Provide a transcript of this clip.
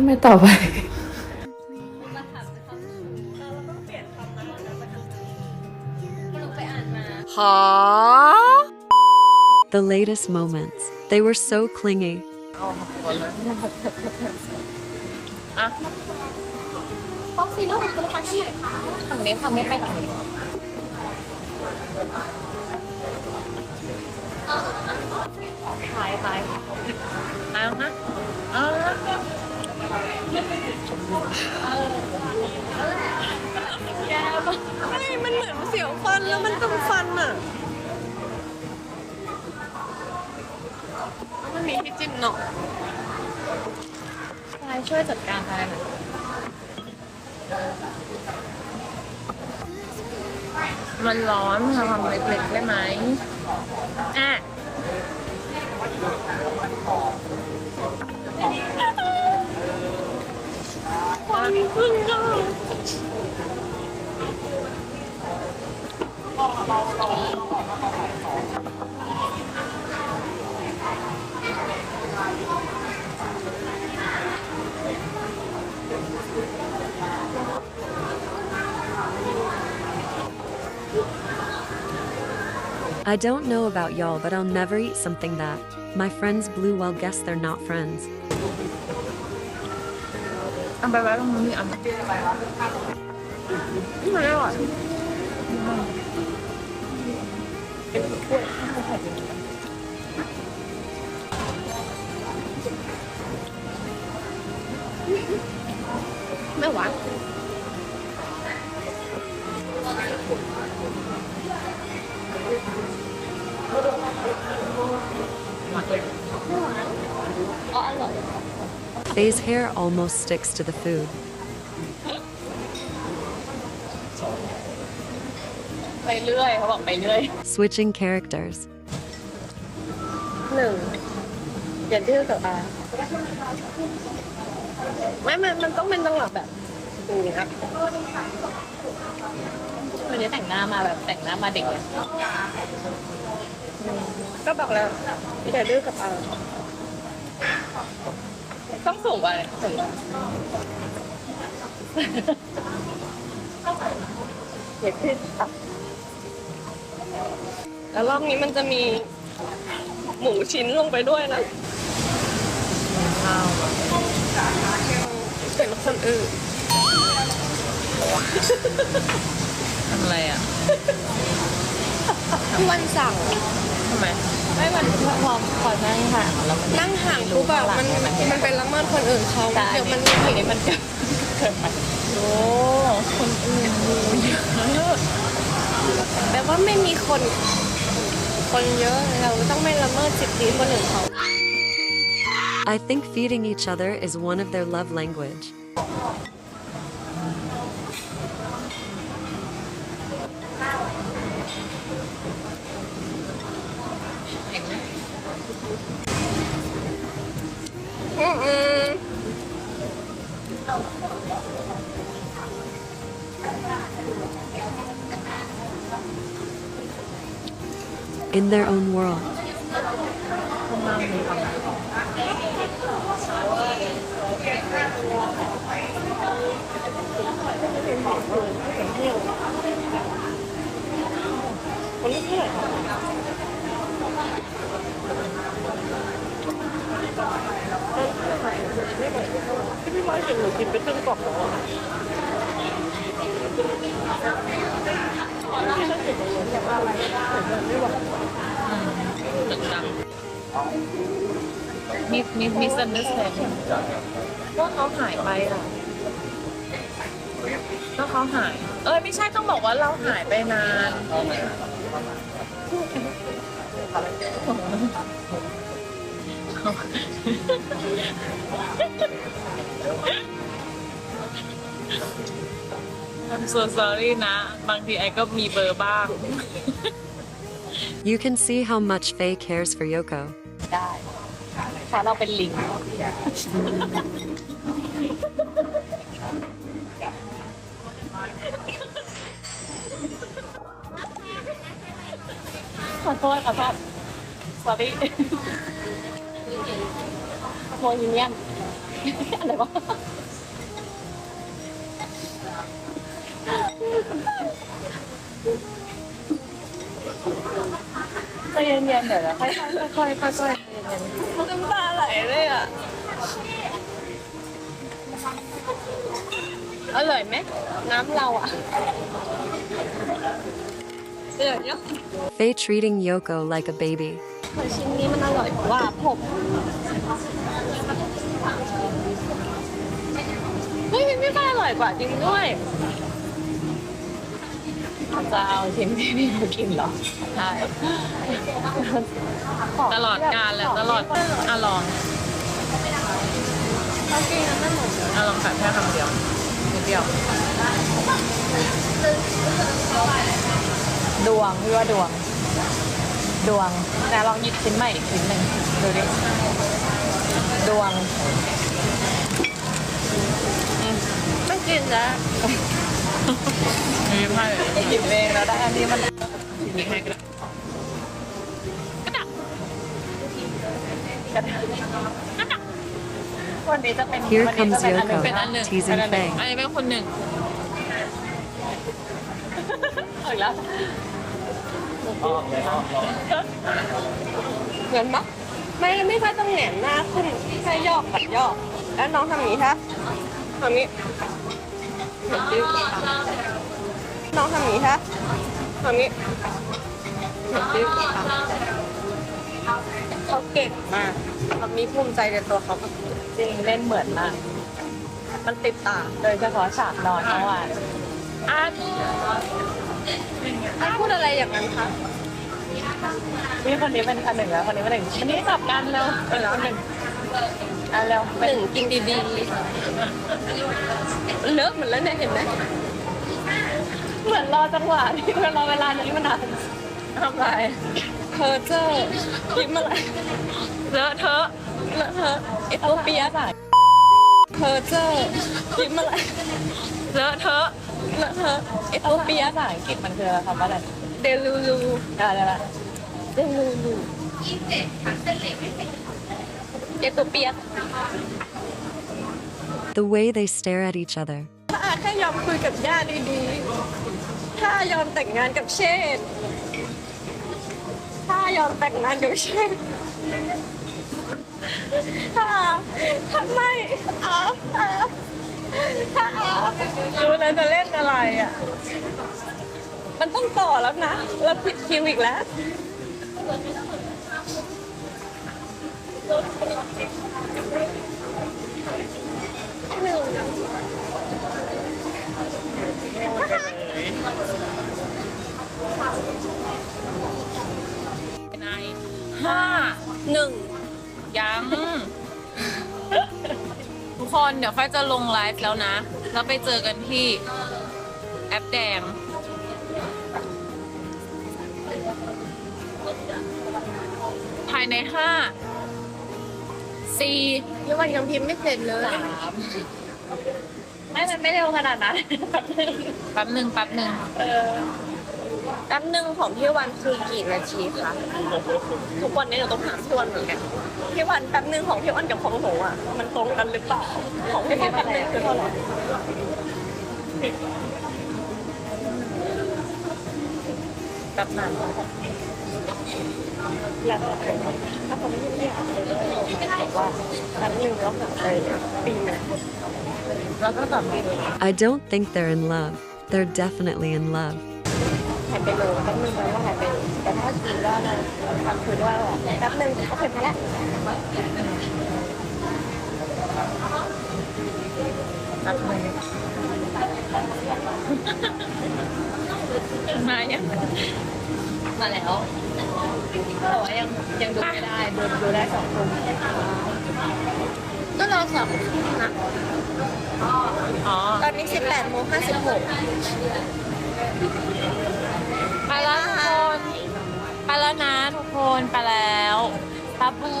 ทำไมต่อไป The latest moments. They were so clingy. ฟ็อกซี่แล้วคุณลูกค้าที่ไหนคะฝั่งนี้ฝั่งนี้ไปฝั่งนี้ขายขายเอาฮะเอาแย่มาก ไม่มันเหมือนเสียวฟันแล้วมันต้องฟันอะ มันมีที่จิ้มเนาะชายช่วยจัดการอะไรหน่อยมันร้อนทำทำเล็กๆได้ไหมอะอะ I don't know about y'all, but I'll never eat something that my friends blue well guess they're not friends. เอาไปไว้ตรงนู้นนี่อันนี่มันอร่อยไม่หวาน Faye's hair almost sticks to the food. ไปเรื่อยเขาบอกไปเรื่อย Switching characters. หนึ่งอย่าดื้อกับอาไม่มันมันต้องเป็นจังหวะแบบอย่างเงี้ยวันนี้แต่งหน้ามาแบบแต่งหน้ามาเด็กเลยก็บอกแล้วอย่าดื้อกับอา ต้องสูงกว่าเลยสูงกว่าอย่าขึ้นอะแล้วรอบนี้มันจะมีหมูชิ้นลงไปด้วยนะข้าวเป็นคนอื่นทำอะไรอะ วันสั่ง ทำไม ไม่มันพอพอนั่งห่างแล้วมันนั่งห่างปุ๊บแบบมันมันเป็นละเมิดคนอื่นเขาแต่เดี๋ยวมันอันนี้มันเกิดเกิดไปโอ้คนอื่นดูเยอะแต่ว่าไม่มีคน คนเยอะเราต้องไม่ละเมิดสิทธิคนอื่นเขา I think feeding each other is one of their love language. อืมอืม In their own world. คนนี้เท่ไหร่ที่พี่ไม้เห็นหนูกินไปครึ่งกล่องแล้วอะตึกดังมีมีมีซันเดอร์แซนว่าเขาหายไปอะก็เขาหาย เอ้ยไม่ใช่ต้องบอกว่าเราหายไปนาน I'm so sorry นะ บางทีไอ้ก็มีเบอร์บ้าง You can see how much Faye cares for Yoko. ได้เพราะเราเป็นลิง ขอโทษขอโทษ sorry โมฮิเนียมอะไรวะใจเย็นๆเดี๋ยวนะค่อยๆค่อยๆค่อยๆใจเย็นน้ำตาไหลเลยอะ อร่อยไหมน้ำเราอะอร่อยเนาะ Faye treating Yoko like a baby. ชิ้นนี้มันอร่อยกว่าผมเฮ้ยมันไม่ค่อยอร่อยกว่าจริงด้วยๆจะเอาชิ้นที่นี่มากินเหรอใช่ตลอดการแหละตลอดอะลองเขากินกันไม่หมดเลยอะลองกัดแค่คำเดียวนิดเดียว ดวงพี่ว่าดวง ดวงแต่ลองหยิบชิ้นใหม่อีกชิ้นหนึ่งดูดิ ดวงไม่กินแล้วไม่ไม่หยิบเองแล้วได้อันนี้มันหยิบให้ก็ได้กระดักกระดักกระดักวันนี้จะเป็น Here วันนี้จะ comes เป็นอันหนึ่ง Yoko, เป็นอันหนึ่ง teasing เป็นอันหนึ่ง Faye. อันนี้เป็นคนหนึ่งเอาอีกแล้ว เหมือนปะไม่ไม่ค่อยต้องแหนมหน้าขึ้นแค่ยอกกับยอก แล้วน้องทำนี้ฮะทำนี้น้องทำนี้ฮะทำนี้เขาเก่งมากเขามีภูมิใจในตัวเขาจริงเล่นเหมือนมาก มันติดตาโดยเฉพาะฉากนอนเมื่อวานอาร์ต พูดอะไรอย่างนั้นคะนี่คนนี้เป็นอันหนึ่งแล้วคนนี้เป็นหนึ่งวันนี้กลับกันเร็วเออหนึ่งอะเร็วหนึ่งกินดีๆเลิกเหมือนแล้วเนี่ยเห็นไหมเหมือนรอจังหวะที่รอเวลานี้มานานทำไรเพอเจอร์คิดอะไรเลอะเทอะเลอะเทอะเอโตเปียใส่เพอเจอร์คิดอะไรเลอะเทอะ เลอะเทอะเอโตตัวเปีเปียยภาษาอังกฤษมันคือคำว่าอะไรเดลูลูอะไรละเดลูลูเอโตเปีย The way they stare at each other. ถ้าอาแค่ยอมคุยกับญาติดีๆ ถ้ายอมแต่งงานกับเชษฐ์ถ้ายอมแต่งงานกับเชษฐ์ถ้าทำไมอาอาถ้าอา รู้แล้วจะเล่นอะไรอะ มันต้องต่อแล้วนะ เราผิดคิวอีกแล้วใคนเดี๋ยวค่อยจะลงไลฟ์แล้วนะ แล้วไปเจอกันที่แอปแดง ภายในห้าสี่นี่วันยังพิมพ์ไม่เสร็จเลยสามไม่ มันไม่เร็วขนาดนั้น แป๊บหนึ่งแป๊บหนึ่ง เออ แป๊บหนึ่งของพี่วันคือกี่นาทีคะทุกวันนี้เราต้องถามพี่วันเหมือนกันพี่วันแป๊บหนึ่งของพี่วันกับของหนูอะมันตรงกันหรือเปล่าของพี่วันแป๊บหนึ่งคือเท่าไหร่แป๊บนั้นแล้วแต่ถ้าเขาไม่เรียกบอกว่าแป๊บหนึ่งแล้วแบบอะไรเนี่ยปีนึงแล้วก็ตอบไม่ I don't think they're in love. They're definitely in love. หายไปเลยแป๊บนึงแปลว่าหายไปแต่ถ้าจริงก็นะทำคือว่าแป๊บนึ่งโอเคพอแล้วแป๊บนึ่งมายังมาแล้วแต่ว่ายังยังดูไม่ได้ดูดูได้สองคนก็รอสองทุ่มนะตอนนี้สิบแปดโมงห้าสิบหก ไปแล้วนะทุกคน ไปแล้วปาปู